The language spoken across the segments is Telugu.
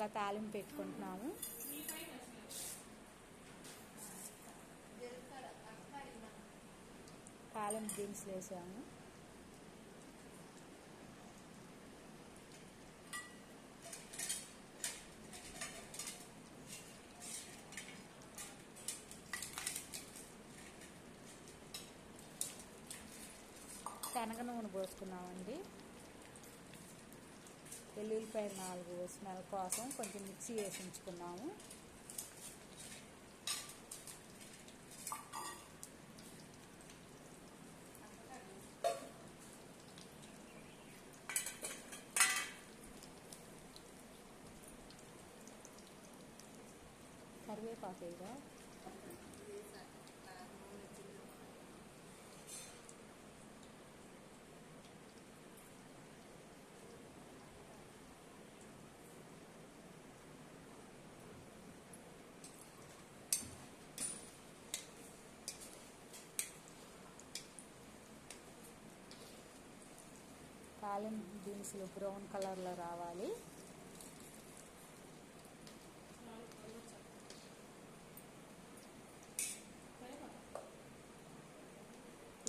ఇట్లా తాలింపు పెట్టుకుంటున్నాము. తాలింపు దినుసులు వేసాము. శనగ నూనె పోసుకున్నామండి. వెల్లుల్లిపాయలు నాలుగు స్మెల్ కోసం కొంచెం మిక్సీ వేసి ఉంచుకున్నాము కరివేపాకు వేయగా తాలింపు దినుసులు బ్రౌన్ కలర్లో రావాలి.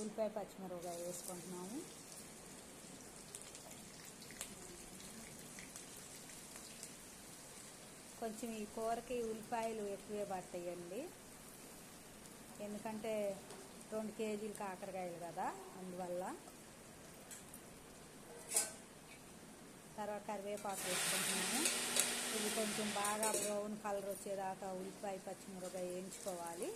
ఉల్లిపాయ పచ్చిమిరపకాయ వేసుకుంటున్నాము. కొంచెం ఈ కూరకి ఉల్లిపాయలు ఎక్కువే పడతాయండి. ఎందుకంటే రెండు కేజీలు కాకరకాయలు కదా అందువల్ల. తర్వాత కరివేపాకు వేసుకుంటున్నాను. ఇది కొంచెం బాగా బ్రౌన్ కలర్ వచ్చేదాకా ఉల్లిపాయ పచ్చిమిరపకాయ వేయించుకోవాలి.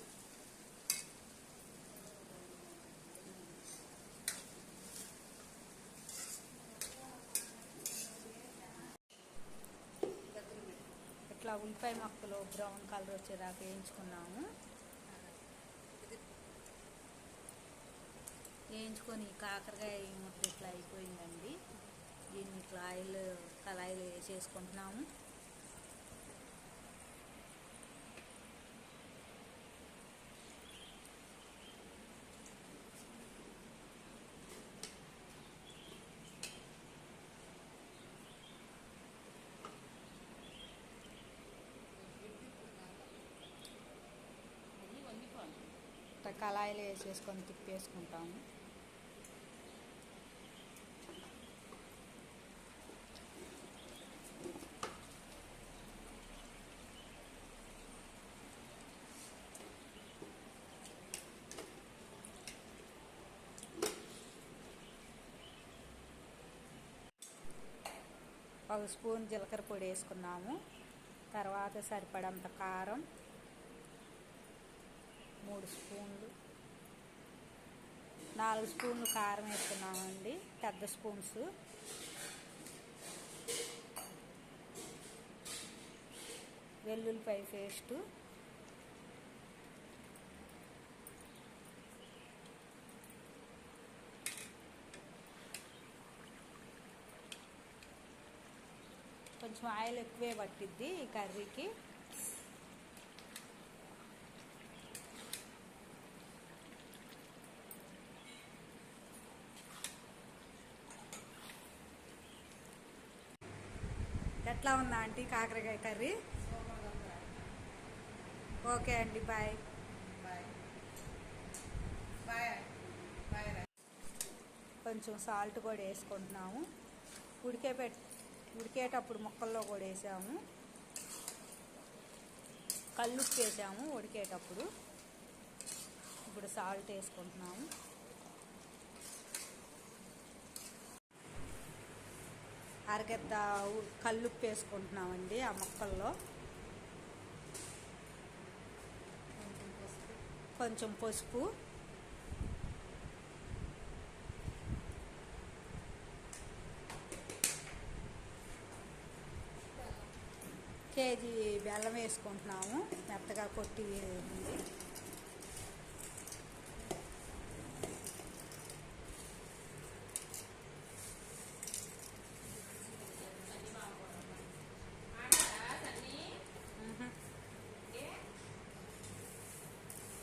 ఇట్లా ఉల్లిపాయ మొక్కలు బ్రౌన్ కలర్ వచ్చేదాకా వేయించుకున్నాము. వేయించుకొని కాకరకాయ ముద్ద ఇట్లా అయిపోయిందండి. దీన్ని ఇట్లా ఆయిల్ కళాయిలు వేసేసుకుంటున్నాము. కళాయిలు వేసేసుకొని తిప్పేసుకుంటాము. ఒక స్పూన్ జీలకర్ర పొడి వేసుకున్నాము. తర్వాత సరిపడంత కారం మూడు స్పూన్లు. నాలుగు స్పూన్లు కారం వేసుకున్నామండి పెద్ద స్పూన్స్. వెల్లుల్లిపాయ పేస్టు. కొంచెం ఆయిల్ ఎక్కువే పట్టిద్ది ఈ కర్రీకి. ఎట్లా ఉందా ఆంటీ కాకరకాయ కర్రీ? ఓకే అండి బాయ్. కొంచెం సాల్ట్ కూడా వేసుకుంటున్నాము. ఉడికే పెట్ ఉడికేటప్పుడు ముక్కల్లో కూడా వేసాము. కల్లుప్పు వేసాము ఉడికేటప్పుడు. ఇప్పుడు సాల్ట్ వేసుకుంటున్నాము. అరగద్ద కల్లుప్పు వేసుకుంటున్నామండి ఆ ముక్కల్లో. కొంచెం పసుపు. కేజీ బెల్లం వేసుకుంటున్నాము. మెత్తగా కొట్టి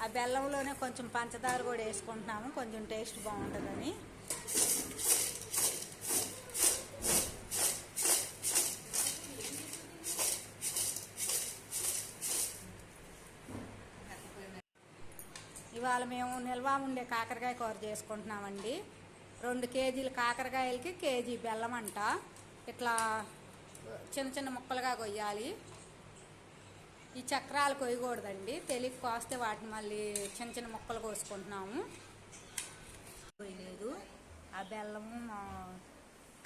ఆ బెల్లంలోనే కొంచెం పంచదార కూడా వేసుకుంటున్నాము. కొంచెం టేస్ట్ బాగుంటుందని. ఇవాళ మేము నిల్వ ఉండే కాకరకాయ కూర చేసుకుంటున్నామండి. రెండు కేజీల కాకరకాయలకి కేజీ బెల్లం అంట. ఇట్లా చిన్న చిన్న ముక్కలుగా కొయ్యాలి. ఈ చక్రాలు కొయ్యకూడదండి. తెలివి కోస్తే వాటిని మళ్ళీ చిన్న చిన్న ముక్కలు కోసుకుంటున్నాము. కొయ్యలేదు. ఆ బెల్లము మా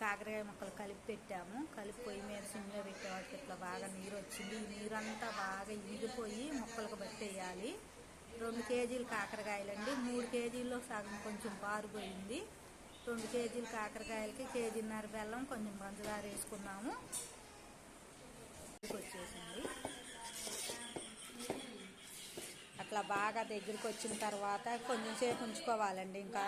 కాకరకాయ ముక్కలు కలిపి పెట్టాము. కలిపి పొయ్యి మీద సిమ్లో పెట్టేవాడికి ఇట్లా బాగా నీరు వచ్చింది నీరంతా బాగా ఇగిపోయి ముక్కలకు పట్టేయాలి. రెండు కేజీలు కాకరకాయలండి. మూడు కేజీల్లో సగం కొంచెం పారిపోయింది. రెండు కేజీలు కాకరకాయలకి కేజీన్నర బెల్లం కొంచెం పంచదార వేసుకున్నాము. వచ్చేసింది. అట్లా బాగా దగ్గరికి వచ్చిన తర్వాత కొంచెం సేపు ఉంచుకోవాలండి ఇంకా.